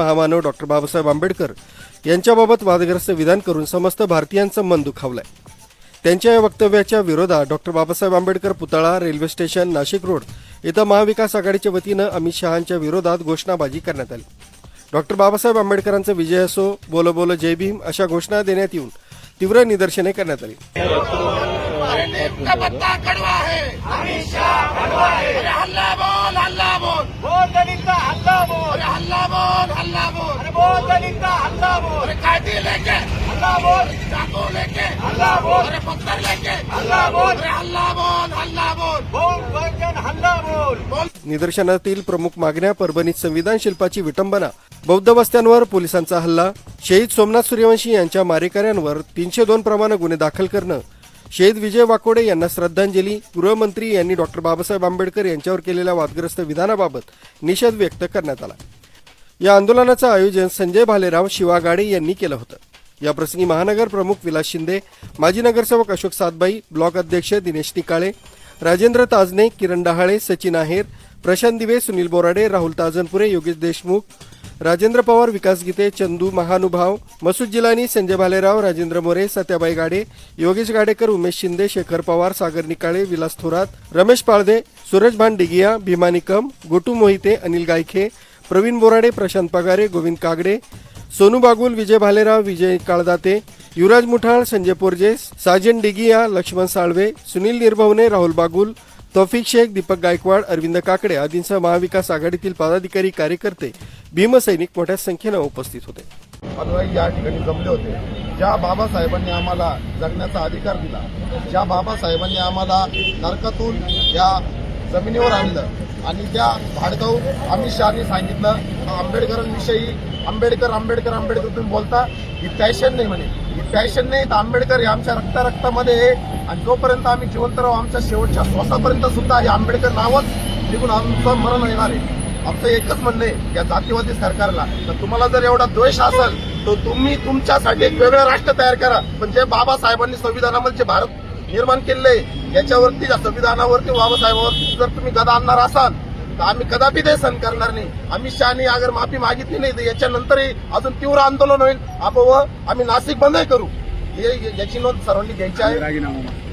महामानव डॉक्टर बाबासाहेब आंबेडकर यांच्याबाबत वादग्रस्त विधान करून समस्त भारतीयांचं मन दुखावलंय. त्यांच्या या वक्तव्याच्या विरोधात डॉक्टर बाबासाहेब आंबेडकर पुतळा रेल्वे स्टेशन नाशिक रोड इथं महाविकास आघाडीच्या वतीनं अमित शहांच्या विरोधात घोषणाबाजी करण्यात आली. डॉक्टर बाबासाहेब आंबेडकरांचा विजय असो बोलो बोलो जय भीम अशा घोषणा देण्यात येऊन तीव्र निदर्शने करण्यात आली का पत्ता कडवा है अरे हल्ला बोल हल्ला बोल बोल दलिता हल्ला बोल अरे हल्ला बोल हल्ला बोल अरे बोल दलिता हल्ला बोल. अरे काठी लेके. हल्ला बोल. चाकू लेके. हल्ला बोल. अरे पत्थर लेके. हल्ला बोल. अरे हल्ला बोल हल्ला बोल. बोल बहुजन हल्ला बोल. निदर्शनातील प्रमुख मागण्या परभणीत संविधान शिल्पाची विटंबना बौद्ध वस्त्यांवर पोलिसांचा हल्ला शहीद सोमनाथ सूर्यवंशी यांच्या मारेकऱ्यांवर तीनशे दोन प्रमाणे गुन्हे दाखल करणं शहीद विजय वाकोडे यांना श्रद्धांजली गृहमंत्री यांनी डॉक्टर बाबासाहेब आंबेडकर यांच्यावर केलेल्या वादग्रस्त विधानाबाबत निषेध व्यक्त करण्यात आला. या आंदोलनाचं आयोजन संजय भालेराव शिवागाडे यांनी केलं होतं. याप्रसंगी महानगर प्रमुख विलास शिंदे माजी नगरसेवक अशोक सातबाई ब्लॉक अध्यक्ष दिनेश निकाळे राजेंद्र ताजने किरण डहाळे सचिन आहेर प्रशांत दिवे सुनील बोराडे राहुल ताजनपुरे योगेश देशमुख राजेंद्र पवार विकास गीते चंदू महानुभाव मसूद जिलानी संजय भालेराव राजेंद्र मोरे सत्याबाई गाडे योगेश गाडेकर उमेश शिंदे शेखर पवार सागर निकाळे विलास थोरात रमेश पाळदे सूरज भान डिगिया भीमा निकम गोटू मोहिते अनिल गायखे प्रवीण बोराडे प्रशांत पगारे गोविंद कागडे सोनू बागुल विजय भालेराव विजय काळदाते युवराज मुठाळ संजय पोरजे साजन डिगिया लक्ष्मण साळवे सुनील निर्भवने राहुल बागुल तौफिक शेख दीपक गायकवाड अरविंद काकडे आदींसह महाविकास आघाडीतील पदाधिकारी कार्यकर्ते भीमसैनिक मोठ्या संख्येनं उपस्थित होते. अनुयायी या ठिकाणी जमले होते ज्या बाबासाहेबांनी आम्हाला जगण्याचा अधिकार दिला ज्या बाबासाहेबांनी आम्हाला नरकातून या जमिनीवर आणलं. आणि त्या भाडगाव अमित शहानी सांगितलं आंबेडकरांविषयी आंबेडकर आंबेडकर आंबेडकर तुम्ही बोलता ही पॅशन नाही म्हणे. ही पॅशन नाही. तर आंबेडकर हे आमच्या रक्ता रक्तामध्ये आहे. आणि जोपर्यंत आम्ही जिवंत राहू आमच्या शेवटच्या श्वासापर्यंत सुद्धा हे आंबेडकर नावच निघून आमचं मरण येणार आहे. आमचं एकच म्हणणं आहे या जातीवादी सरकारला तर तुम्हाला जर एवढा द्वेष असेल तर तुम्ही तुमच्यासाठी एक वेगळं राष्ट्र तयार करा. पण जे बाबासाहेबांनी संविधानामध्ये जे भारत निर्माण केले याच्यावरती या संविधानावरती बाबासाहेबांवरती जर तुम्ही गदा आणणार असाल तर आम्ही कदापि ते सहन करणार नाही. अमित शहानी अगर माफी मागितली नाही तर याच्यानंतरही अजून तीव्र आंदोलन होईल. आपण व आम्ही नाशिक बंदही करू. हे याची नोंद सर्वांनी घ्यायची आहे.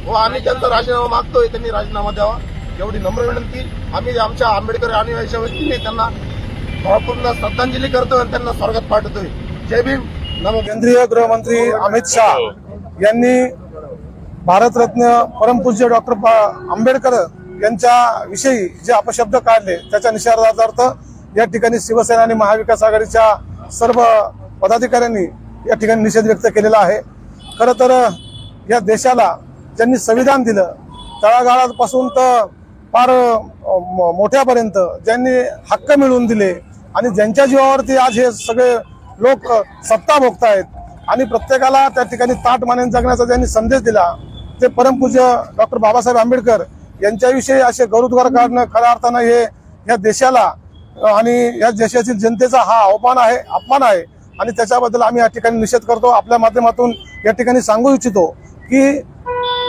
हो आम्ही त्यांचा राजीनामा मागतोय. त्यांनी राजीनामा द्यावा. एवढी नम्र विनंती. आम्ही आमच्या आंबेडकर अनुयायाच्या वतीने त्यांना भावपूर्ण श्रद्धांजली करतोय आणि त्यांना स्वर्गात पाठवतोय. जय भीम. नमो केंद्रीय गृहमंत्री अमित शहा यांनी भारतरत्न परमपूज्य डॉक्टर आंबेडकर यांच्या विषयी जे अपशब्द काढले त्याच्या निषेधार्थ या ठिकाणी शिवसेना आणि महाविकास आघाडीच्या सर्व पदाधिकाऱ्यांनी या ठिकाणी निषेध व्यक्त केलेला आहे. खरं तर या देशाला ज्यांनी संविधान दिलं तळागाळापासून तर फार मोठ्यापर्यंत ज्यांनी हक्क मिळवून दिले आणि ज्यांच्या जीवावरती आज हे सगळे लोक सत्ता सत्ता भोगतायत आणि प्रत्येकाला त्या ठिकाणी ताट मानेन जगण्याचा ज्यांनी संदेश दिला ते परमपूज्य डॉक्टर बाबासाहेब आंबेडकर यांच्याविषयी असे गौरवद्वार काढणं खऱ्या अर्थानं हे या देशाला आणि या देशातील जनतेचा हा अवमान आहे अपमान आहे. आणि त्याच्याबद्दल आम्ही या ठिकाणी निषेध करतो. आपल्या माध्यमातून या ठिकाणी सांगू इच्छितो की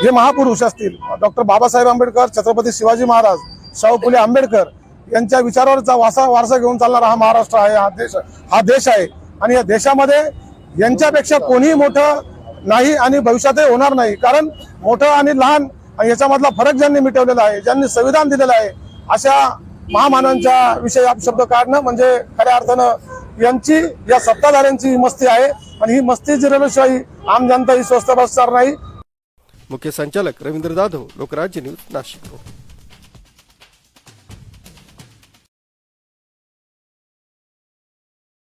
जे महापुरुष असतील डॉक्टर बाबासाहेब आंबेडकर छत्रपती शिवाजी महाराज शाहू फुले आंबेडकर यांच्या विचारावरचा वासा वारसा घेऊन चालणारा हा महाराष्ट्र आहे हा देश हा देश आहे. आणि या देशामध्ये यांच्यापेक्षा कोणीही मोठं नाही आणि भविष्यातही होणार नाही. कारण मोठं आणि लहान आणि याच्यामधला फरक ज्यांनी मिटवलेला आहे ज्यांनी संविधान दिलेलं आहे अशा महामानवांच्या विषयी अपशब्द काढणं म्हणजे खऱ्या अर्थानं यांची या सत्ताधाऱ्यांची मस्ती आहे आणि ही मस्ती जिरवल्याशिवाय आम जनता ही स्वस्थ बसणार नाही. मुख्य संचालक रवींद्र जाधव लोकराज्य न्यूज नाशिक.